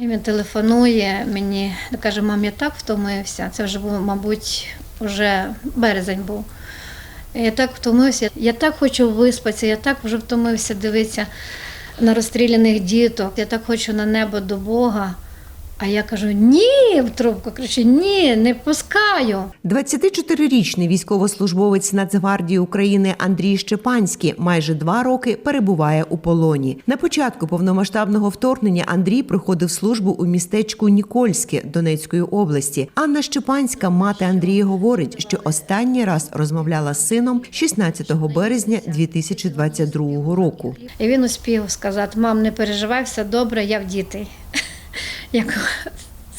І Він телефонує мені, каже, мам, я так втомився. Це вже був, мабуть, вже березень був. Я так втомився, я так хочу виспатися, я так вже втомився дивитися на розстріляних діток, я так хочу на небо до Бога. А я кажу: ні, в трубку кричу, ні, не пускаю. 24-річний військовослужбовець Нацгвардії України Андрій Щепанський майже два роки перебуває у полоні. На початку повномасштабного вторгнення Андрій проходив службу у містечку Нікольське Донецької області. Анна Щепанська, мати Андрія, говорить, що останній раз розмовляла з сином 16 березня 2022 року. І він успів сказати: мам, не переживай, все добре, я в дітей. Як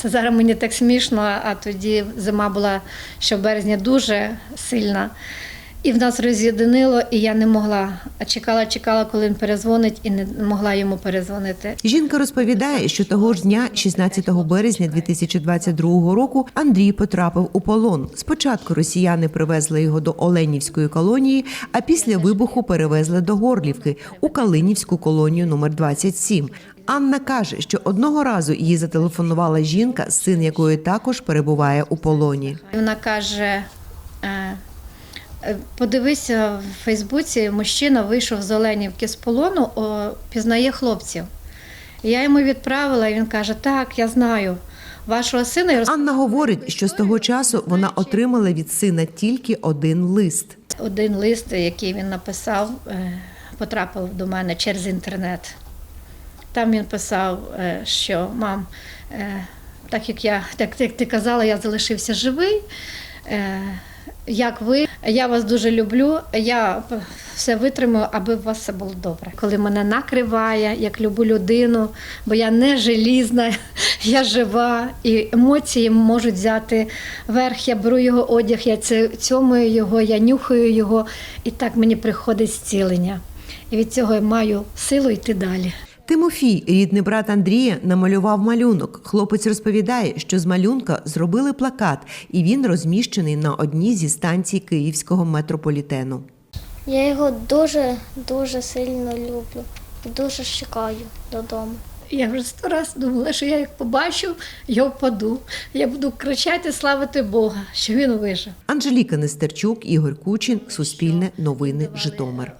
це зараз мені так смішно, а тоді зима була ще в дуже сильна. І в нас роз'єдинило, і я не могла. А чекала, чекала, коли він перезвонить, і не могла йому перезвонити. Жінка розповідає, що того ж дня, 16 березня 2022 року, Андрій потрапив у полон. Спочатку росіяни привезли його до Оленівської колонії, а після вибуху перевезли до Горлівки у Калинівську колонію номер 27. Анна каже, що одного разу їй зателефонувала жінка, син якої також перебуває у полоні. Вона каже: е, е, подивися в Фейсбуці, мужчина вийшов з Оленівки з полону, о, пізнає хлопців. Я йому відправила, і він каже: Так, я знаю. Вашого сина Анна говорить, що з того часу вона отримала від сина тільки один лист. один лист, який він написав, е, потрапив до мене через інтернет. Там він писав, е, що мам, е, так як я, так як ти казала, я залишився живий. е, Як ви, я вас дуже люблю. Я все витримаю, аби у вас все було добре. Коли мене накриває, як любу людину, бо я не желізна, я жива, і емоції можуть взяти верх. Я беру його одяг, я цьомую його, я нюхаю його, і так мені приходить зцілення. І від цього я маю силу йти далі. Тимофій, рідний брат Андрія, намалював малюнок. Хлопець розповідає, що з малюнка зробили плакат, і він розміщений на одній зі станцій київського метрополітену. Я його дуже дуже сильно люблю і дуже чекаю додому. Я вже сто раз думала, що я як побачу, я впаду. Я буду кричати, славити Бога, що він вижив. Анжеліка Нестерчук, Ігор Кучин, Суспільне новини, Житомир.